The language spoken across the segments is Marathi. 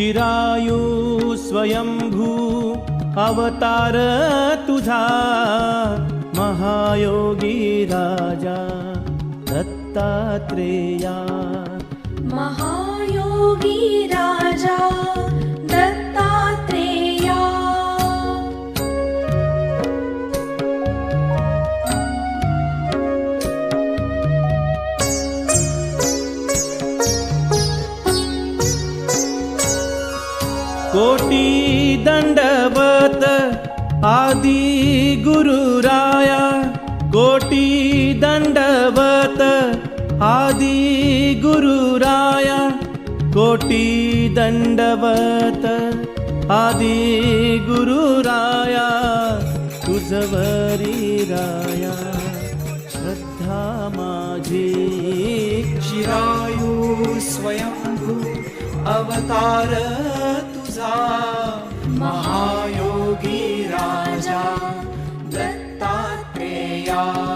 चिरायु स्वयंभू अवतार तुझा महायोगी राजा दत्तात्रेया। महायोगी राजा कोटी दंडवत आदि गुरुराया कोटी दंडवत आदि गुरुराया कोटी दंडवत आदि गुरुराया तुझवरी राया। श्रद्धा माझी। चिरायू स्वयंभू अवतार महायोगी राजा दत्तात्रेया।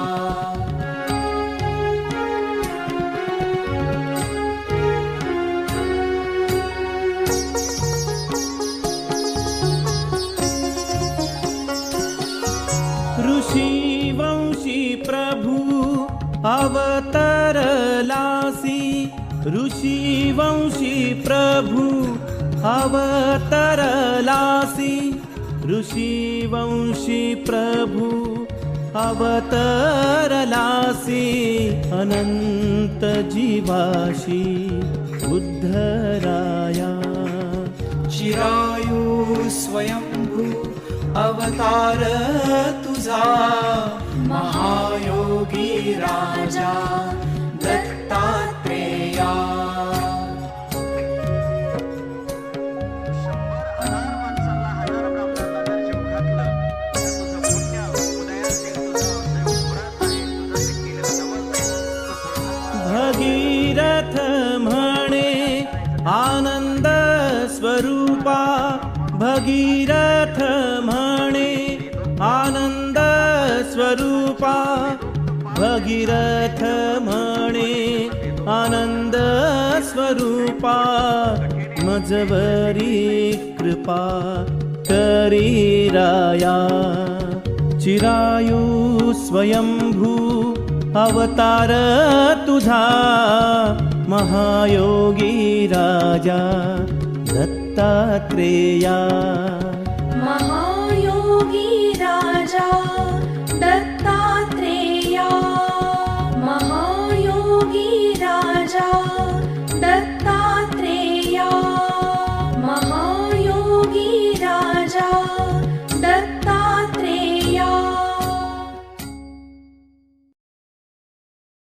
प्रभु अवतरलासि। ऋषि वंशी प्रभु अवतरलासी ऋषी वंशी प्रभु अवतरलासी अनंत जीवाशी बुद्धराया। चिरायू स्वयंभू अवतार तुझा महायोगी राजा आनंद स्वरूपा भगीरथ म्हणे आनंद स्वरूपा भगीरथ म्हणे आनंद स्वरूपा मजवरी कृपा करी राया. चिरायू स्वयंभू अवतार तुझा महायोगी राजा दत्तात्रेया। महा